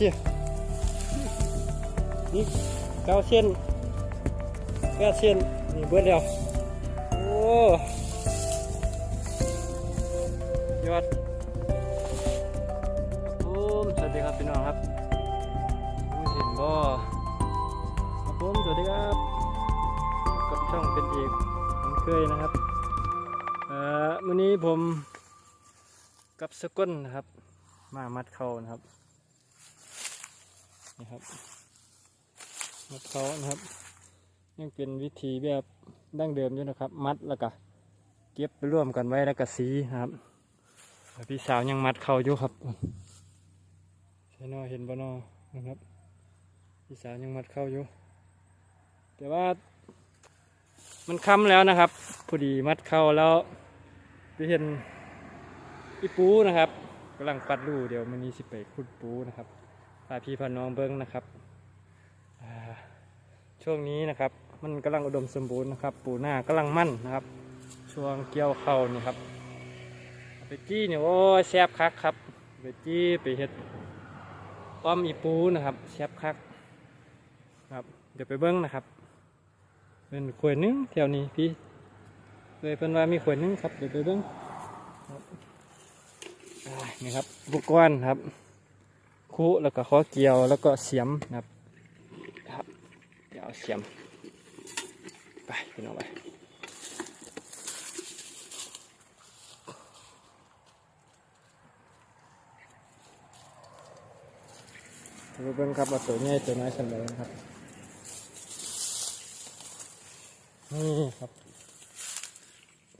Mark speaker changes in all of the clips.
Speaker 1: ชียนี่เก้าเส้นแปดเส้นนี่เบิดแล้วโอ้ยอดโอ้มสวัสดีครับพี่น้องครับไม่เห็นบ่ครับผมสวัสดีครับ กับช่องเป็นเอกเหมือนเคยนะครับเอ่อวันนี้ผมกับสกุลนะครับ มามัดเขานะครับ นี่ครับมัดเขานะครับ ยังเป็นวิธีแบบดั้งเดิมอยู่นะครับ มัดแล้วก็เก็บไปร่วมกันไว้แล้วก็สีนะครับพี่สาวยังมัดเขาอยู่ครับใช่นอเห็นบ่นอนะครับพี่สาวยังมัดเข้าอยู่ แต่ว่ามันค้ำแล้วนะครับพอดีมัดเข้าแล้วไปเห็นอีปูนะครับกำลังปัดรูเดี๋ยวมันนี้สิไปขุดปูนะครับาพี่พาน้องเบิ้งนะครับช่วงนี้นะครับ มันกำลังอุดมสมบูรณ์นะครับ ปูหน้ากำลังมั่นนะครับ ช่วงเกี่ยวเข้านี่ครับเอาไปจี้เนี่ยโอ้ยแซบคักครับไปจี้ไปเห็ดอ้อมอีปูนะครับแซบคักครับ เดี๋ยวไปเบิ้งนะครับ เป็นขวดนึงแถวนี้พี่เลยเป็นว่ามีขวดนึงครับเดี๋ยวไปเบิ้งนี่ครับอุปกรณ์ครับ คุแล้วก็ข้อเกี่ยวแล้วก็เสียมนะครับครับเดี๋ยวเอาเสียมไปพี่น้องไปเดี๋ยวไปเบิ้งครับว่าตัวใหญ่ตัวน้อยสันเลยนครับนี่ครับ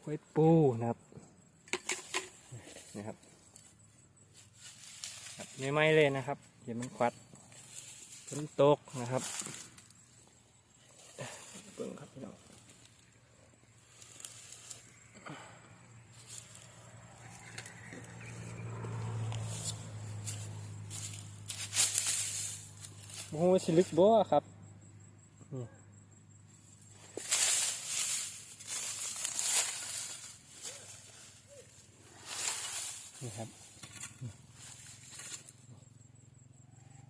Speaker 1: ไว้ปูนะครับนี่ครับ ครับไม่ไหม้เลยนะครับเห็นมันควัดฝนตกนะครับเบิ่งครับพี่น้องโอ้โหสิลึกบ่ครับนี่ครับ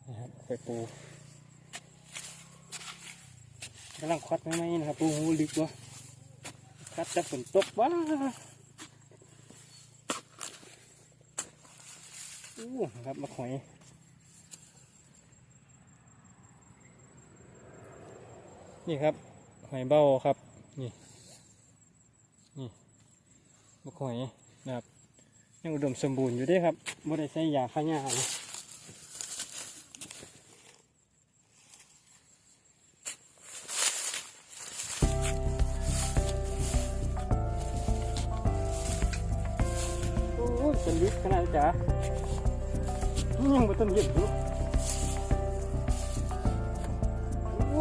Speaker 1: นี่ครับ ไปปูกำลังควัดไม่ไหมนะครับปูหูลึกวะควัดจะฝนตกว้าอู้ครับมาหอยนี่ครับหอยเบ้าครับ นี่นี่มาหอยนะครับยังอุดมสมบูรณ์อยู่ด้วยครับไม่ได้ใช้ยาฆ่าหญ้าเลย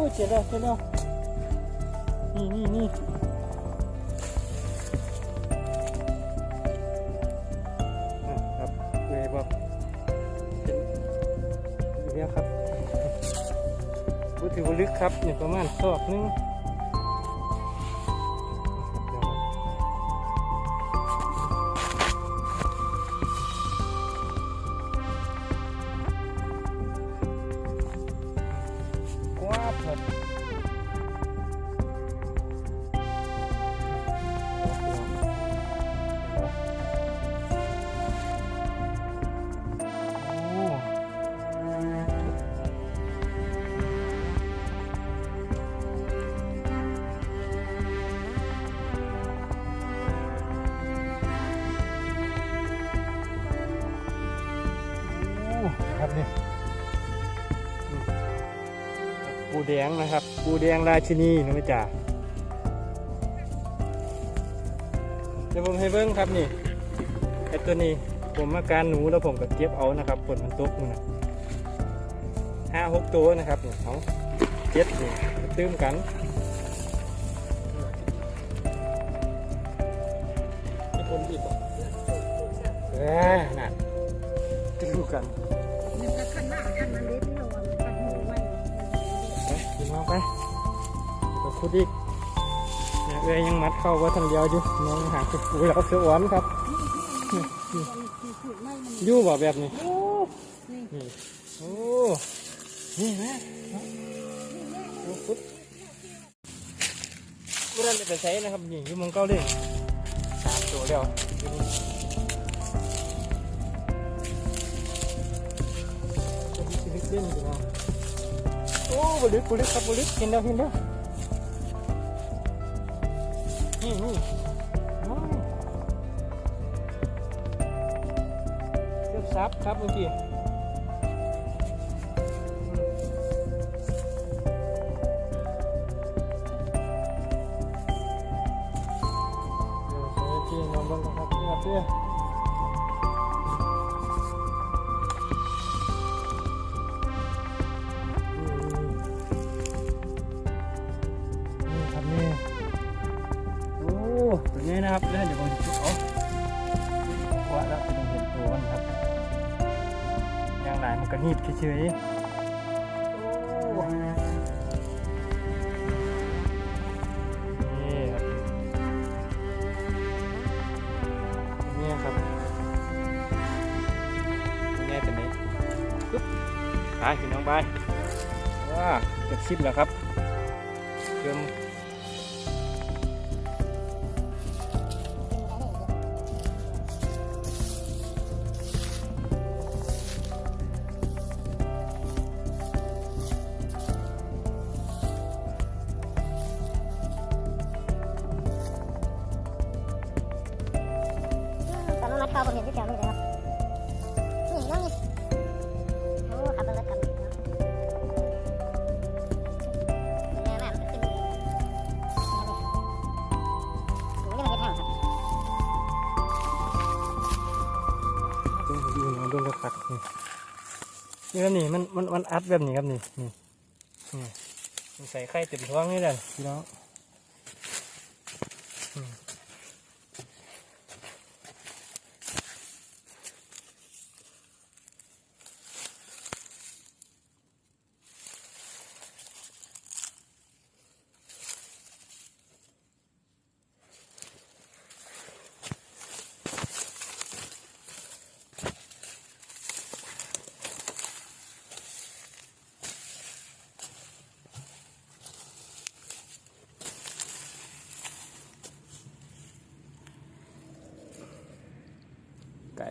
Speaker 1: ยเจ็บแล้วเจ็บแล้วนี่นี่นี่ครับเวบอกเป็นอย่างนี้ครับพูดถึงว่าลึกครับอยู่ประมาณศอกนึง แดงนะครับ ปูแดงราชินีนะไม่จ่าเดี๋ยวผมให้เบิ้งครับนี่ไอตัวนี้ผมมาการหนูแล้วผมก็เก็บเอานะครับฝนมันตกมันนะห้าหกตัวนะครับนี่เอาเจ็ดนี่ตื้มกันมีคนอีกบ่เอ้ยน่ะตื้มกัน
Speaker 2: มันก็ขันหน้าขันมันเล็บนอนขันหูไว้
Speaker 1: ไปกิ นมาไปไปคุดอีกเนี่ยเอ้ยยังมัดเข้าว่าทันเดียวอยู่น้องหาคุดปูแล้วเสือหวานครับยู่บ่แบบนี้
Speaker 2: โอ้นี่
Speaker 1: นี่โอ้นี่แม่โอ้ฟุดเมื่อนั้นได้ไปใช้นะครับนี่อยู่มองเกาหลีสามตัวแล้ว บุลึกบุลึกครับบุลึกเห็นแล้วกินเดียวนี่นี่เสียบซับครับเมื่อกี้ มันก็นีบเฉยๆโอ้นี่ครับนี่ครับง่ายเป็นนี้ปึ๊บไปพี่น้องไปว้าเกือบชิดแล้วครับ
Speaker 2: ตอนนั้นมัดเข้าผมเห็นที่แถวนี้เลยครับนี่น้องนี่โอ้ขับรถขับรถเนาะเป็นไงแม่มันขึ้นนี่นี่มันเป็นทางครับ
Speaker 1: ต้องดูนะโดนกระคักนี่นี่ครับนี่มันมันมันอัดแบบนี้ครับนี่นี่นี่มันใส่ไข่เต็มท้องนี่แหละพี่น้อง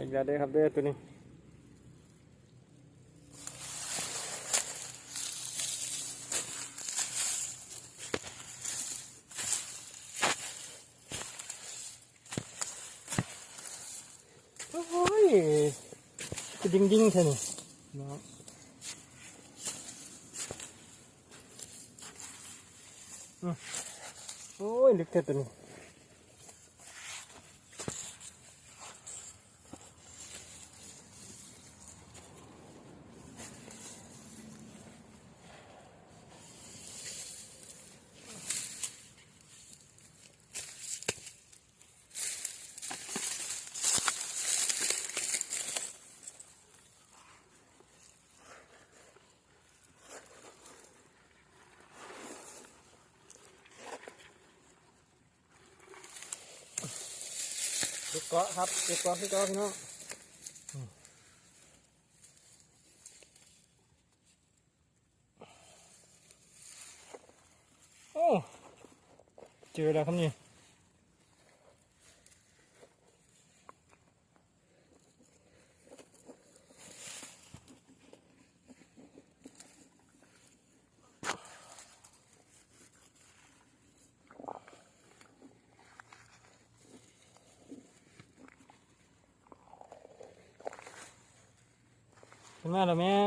Speaker 1: ก่อีกแล้วเด้อครับเด้อตัวนี้โอ้ยจะดิ้งดิ้งๆใช่ไหมน้องโอ้ยลึกแค่ตัวนี้ ครับลูกเกาะที่เกาะพี่น้องโอ้เจอแล้วครับนี่ มาแล้วแม่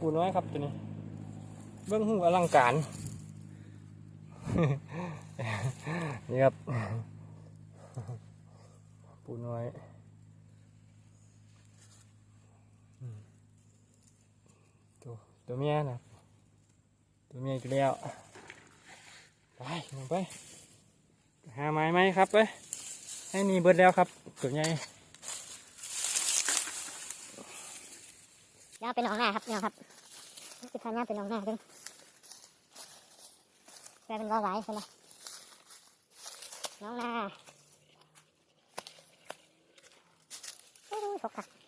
Speaker 1: ปูน้อยครับตัวนี้ เบื้องหูอลังการ นี่ครับ ปูน้อยตัวตัวเมียนะตัวเมียอีกแล้ว ไปลงไป หาไม้ไหมครับไปให้นี่เบิดแล้วครับตัวใหญ่
Speaker 2: ย่าเป็นน้องหน้าครับเนี่ยครับนี่คือทาย่าเป็นน้องหน้าเพิ่งแปลเป็นรอไหวคนละน้องนาโอ้ยตกค่ะ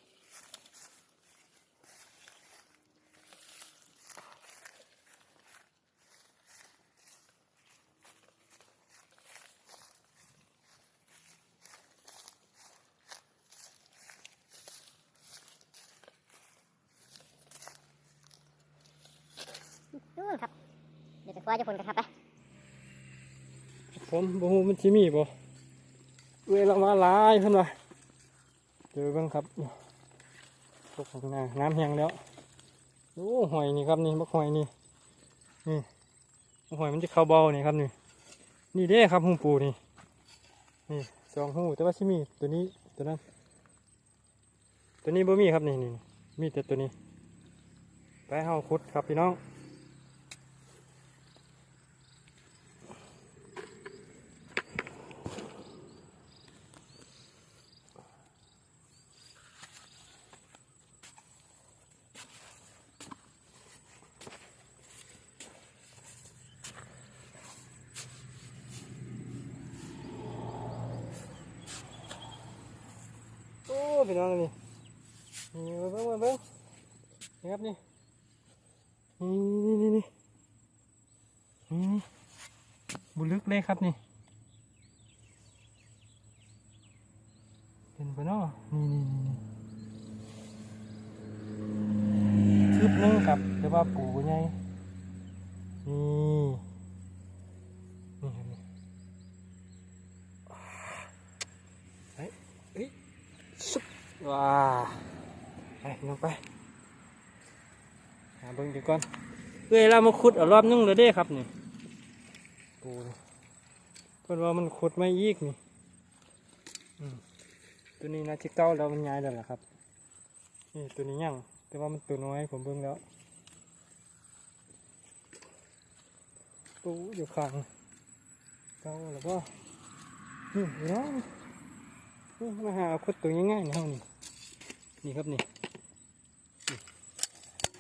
Speaker 2: นู่นครับ เดี๋ย วจะคว้าจะพลกันครับไป
Speaker 1: ผมบ่ฮู้มันสิมีบ่เวลามาลายเพิ่นว่าเจอบิ่งครับพวกของนาน้ำแห้งแล้วโอ้หอยนี่ครับนี่บักหอยนี่นี่หอยมันจะเข้าเบานี่ครับนี่นี่เด้ครับหูปูนี่นี่สองหูแต่ว่าสิมีตัวนี้ตัวนั้นตัวนี้บ่มีครับนี่นี่มีแต่ตัวนี้ไปเฮาขุดครับพี่น้อง โอ้พี่น้องนี่นี่มา เบิ้งนี่ครับนี่นี่นี่นี่บุลึกเลยครับนี่เป็นปะเนาะนี่นี่นี่นี่คืบหนึงครับแต่ว่าปูใหญ่นี่นี่ครับนี่เฮ้ยเฮ้ยสุดว้า ไปลงไป หาเบิ่งดีก่อนเอ้ยเรามาขุดเอารอบนึงเลยเด้ครับนี่ปูนี่เพิ่นว่ามันขุดไม่ยีกนี่ตัวนี้น่าจะเก้าแล้วมันย้ายแล้วล่ะครับ นี่ตัวนี้ยังแต่ว่ามันตัวน้อยผมเบิ่งแล้วปูอยู่ข้างเก้าแล้วก็นี่เนาะนี่มาหาขุดตัวง่ายๆนะเฮานี่นี่ครับนี่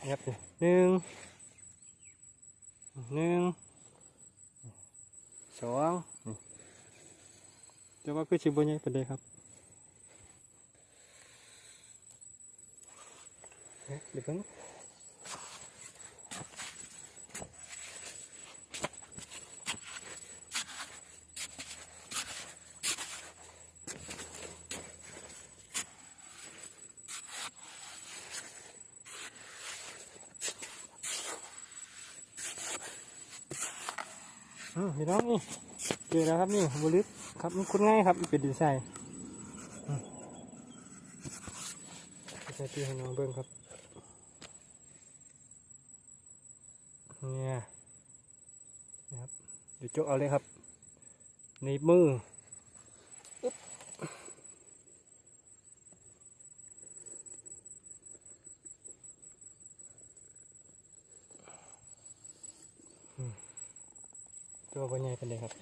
Speaker 1: นี่ครับหนึ่งหนึ่งสองนี่แต่ว่าคือชิบใหญ่เป็นไดครับเอ๊ะเดี๋ยวเพิ่ง พี่น้องนี่เจอแล้วครับนี่บลึกครับมันคุ้นง่ายครับมันเป็นดินทรายใส่ตีให้น้องเบิ้งครับเนี่ยนะครับเดี๋ยวจกเอาเลยครับ ในมืออึ๊บ ตัวเป็นไงเป็นเลยครับ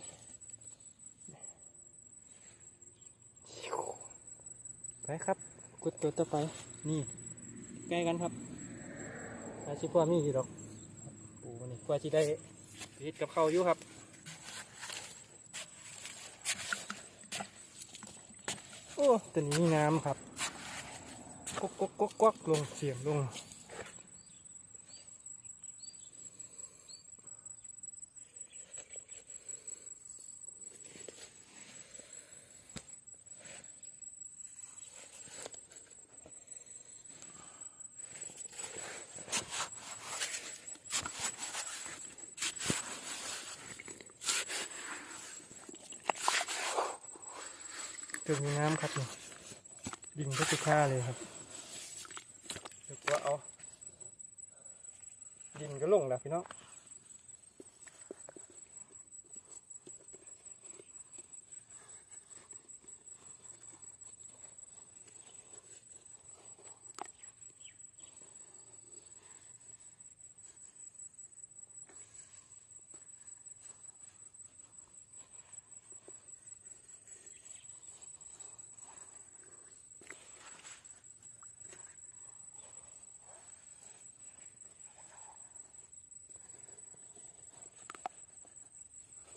Speaker 1: ไปครับกดตัวต่อไป นี่ใกล้กันครับอาชิพว่ามีอยู่ดอกปูนี่กว่าจะได้เฮ็ดกับเขาอยู่ครับโอ้ตัวนี้น้ำครับก๊กก๊กก๊กก๊กลงเสียงลง ตัวมีน้ำครับนี่ดินก็จะค่าเลยครับเดี๋ยวว่าเอา ดินก็ลงแล้วพี่น้อง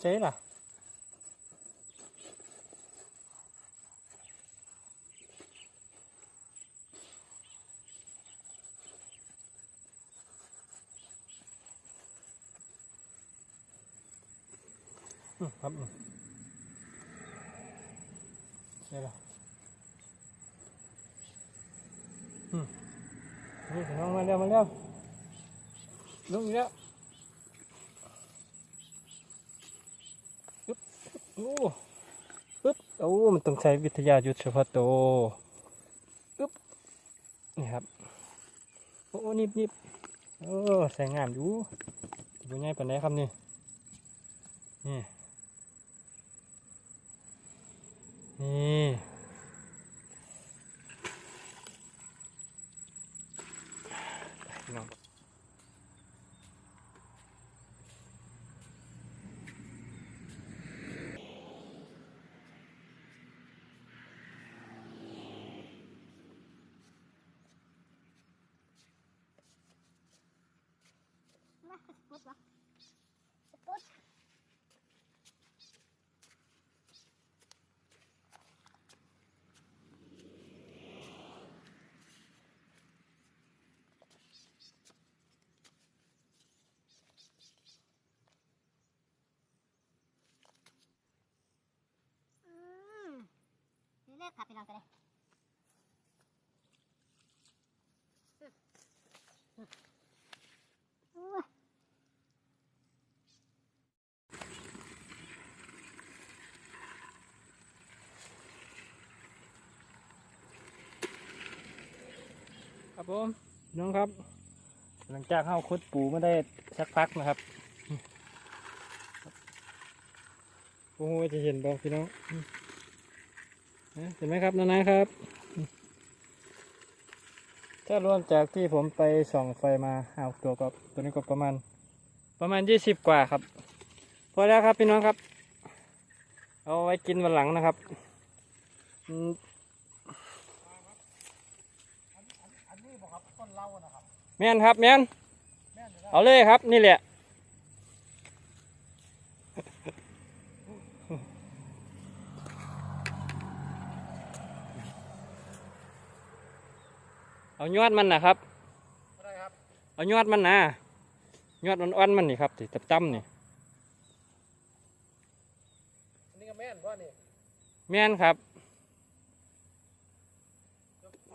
Speaker 1: chết là, ừ, hấp đây là ừ. Nó mang đeo mang đeo. Đúng rồi đó. โอ้ปึ๊บโอ้มันต้องใช้วิทยายุทธเฉพาะตัวปึ๊บนี่ครับโอ้นิบนิบโอ้ใส่งามอยู่ดูง่ายปานไหนครับนี่นี่นี่พี่น้อง
Speaker 2: มาสปุดวะสปุด อืม ขับไปลองกันเลยอืมอืมอู้ว
Speaker 1: ครับผมน้องครับ หลังจากเข้าคุดปูไมาได้สักพักนะครับโอ้โหจะเห็นบอกพี่น้อง เห็นไหมครับนานาครับ ถ้ารวมจากที่ผมไปส่องไฟมาเอาตัวก็ตัวนี้ก็ประมาณ ประมาณยี่สิบกว่าครับ พอแล้วครับพี่น้องครับ เอาไว้กินวันหลังนะครับอืมแม่นครับแม่นเอาเลยครับนี่แหละ เอายอดมันนะครับ
Speaker 3: ได้ครับ
Speaker 1: เอายอดมันนะยอดอ่อนๆมันนี่ครับที่จับๆนี่
Speaker 3: อันนี้ก็แม่นเพราะนี่
Speaker 1: แม่นครับ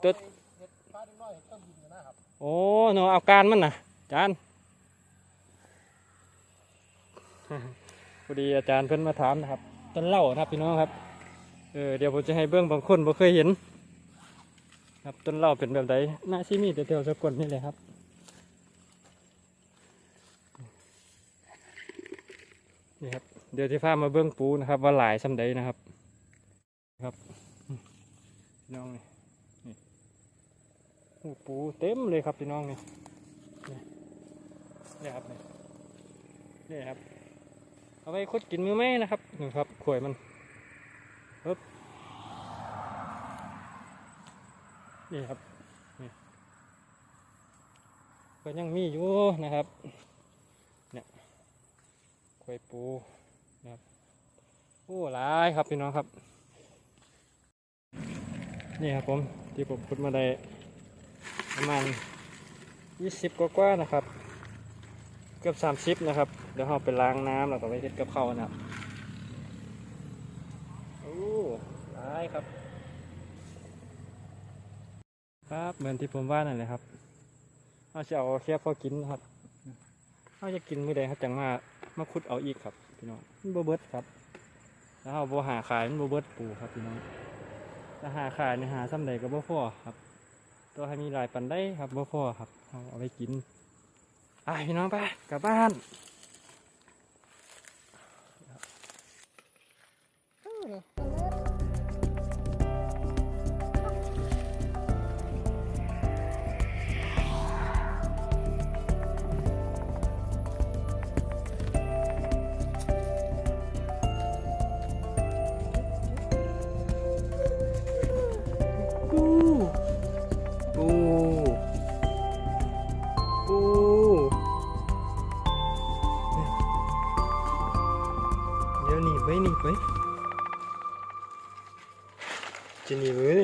Speaker 1: ตัว
Speaker 3: เอาไปเห็ดปลาดิ้น้อยต้องบินกันนะครับ
Speaker 1: โอ้หนูเอาการมันนะอาจารย์พอดีอาจารย์เพิ่นมาถามนะครับต้นเหล่านะครับพี่น้องครับเออเดี๋ยวผมจะให้เบื้องบางคนบ่เคยเห็น ครับต้นเหล่าเป็นแบบใดน่าชิมีแต่แถวสกลนี่เลยครับนี่ครับเดี๋ยวที่พามาเบื้องปูนะครับ ว่าหลายสำใดนะครับครับพี่น้องนี่นี่ปูเต็มเลยครับพี่น้องนี่นี่นี่ครับนี่นี่ครับ เอาไปคดกินมือไหมนะครับนี่ครับข่วยมันปึ๊บ นี่ครับก็ยังมีอยู่นะครับเนี่ยขวยปูนะครับโอ้หลายครับพี่น้องครับ นี่ครับผมที่ผมขุดมาได้ประมาณยี่สิบกว่าๆนะครับ เกือบสามสิบ30นะครับ เดี๋ยวเราไปล้างน้ำแล้วก็ไปเฮ็ดกับข้าวนะครับโอ้ร้ายครับ ครับเหมือนที่ผมว่านั่นแหละครับเราจะเอาแค่พอกินครับเราจะกินมื้อใดครับจังมามาขุดเอาอีกครับพี่น้องมันบ่เบิดครับ แล้วเราบหาขายมันบเบิดปูครับพี่น้องถ้าหาขายเนี่ยหาซ้ำใดก็บ่พอครับ ตัวให้มีหลายปันได้ครับบ่พอครับเอาเอาไปกินไปพี่น้องไปกลับบ้าน
Speaker 2: เดี๋